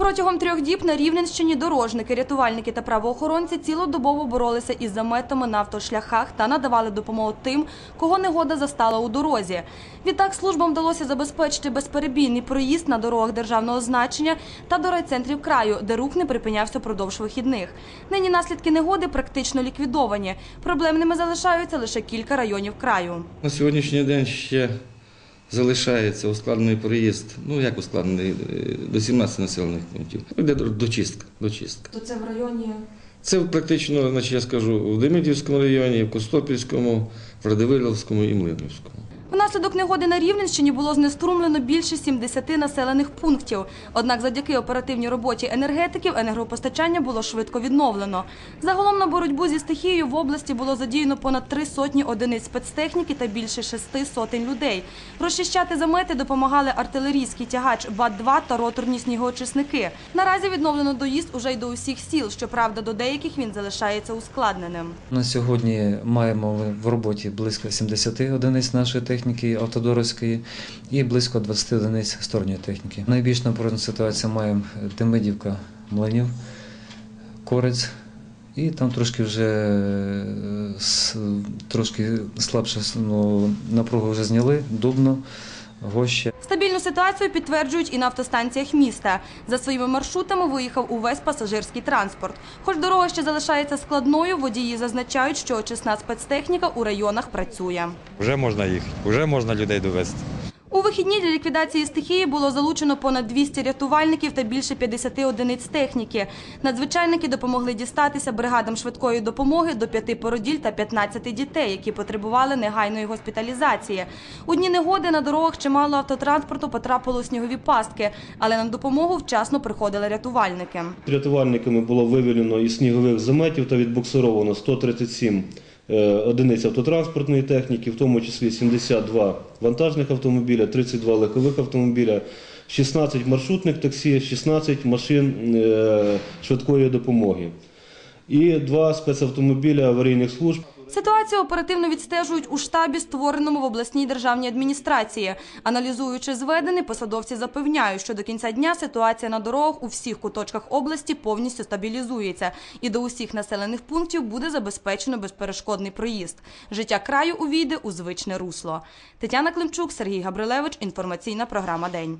Протягом трьох діб на Рівненщині дорожники, рятувальники та правоохоронці цілодобово боролися із заметами на автошляхах та надавали допомогу тим, кого негода застала у дорозі. Відтак службам вдалося забезпечити безперебійний проїзд на дорогах державного значення та до райцентрів краю, де рух не припинявся впродовж вихідних. Нині наслідки негоди практично ліквідовані. Проблемними залишаються лише кілька районів краю. На сьогоднішній день ще залишається ускладнений проїзд, ну як ускладнений, е, до 17 населених пунктів. Йде дочистка, дочистка. То це в районі Це практично, значить, я скажу, в Демидівському районі, в Костопільському, в Радивилівському і Млинівському. Внаслідок негоди на Рівненщині було знеструмлено більше 70 населених пунктів. Однак завдяки оперативній роботі енергетиків енергопостачання було швидко відновлено. Загалом на боротьбу зі стихією в області було задіяно понад три сотні одиниць спецтехніки та більше шести сотень людей. Розчищати замети допомагали артилерійський тягач БАТ-2 та роторні снігоочисники. Наразі відновлено доїзд уже й до усіх сіл. Щоправда, до деяких він залишається ускладненим. На сьогодні маємо в роботі близько 70 одиниць нашої техніки автодоровської і близько 20 одиниць сторонньої техніки. Найбільш напружену ситуацію маємо Демидівка, Млинів, Корець. І там трошки вже е, трошки слабше ну, напругу вже зняли, Дубно, Гоща. Стабільну ситуацію підтверджують і на автостанціях міста. За своїми маршрутами виїхав увесь пасажирський транспорт. Хоч дорога ще залишається складною, водії зазначають, що очисна спецтехніка у районах працює. Вже можна їхати, вже можна людей довезти. У вихідні для ліквідації стихії було залучено понад 200 рятувальників та більше 50 одиниць техніки. Надзвичайники допомогли дістатися бригадам швидкої допомоги до п'яти породіль та 15 дітей, які потребували негайної госпіталізації. У дні негоди на дорогах чимало автотранспорту потрапило снігові пастки, але на допомогу вчасно приходили рятувальники. Рятувальниками було вивільнено із снігових заметів та відбуксировано 137 е, одиниць автотранспортної техніки, в тому числі 72 вантажних автомобіля, 32 легкових автомобіля, 16 маршрутних таксі, 16 машин е, швидкої допомоги і два спецавтомобіля аварійних служб. Ситуацію оперативно відстежують у штабі, створеному в обласній державній адміністрації. Аналізуючи зведене, посадовці запевняють, що до кінця дня ситуація на дорогах у всіх куточках області повністю стабілізується, і до усіх населених пунктів буде забезпечено безперешкодний проїзд. Життя краю увійде у звичне русло. Тетяна Климчук, Сергій Габрилевич. Інформаційна програма День.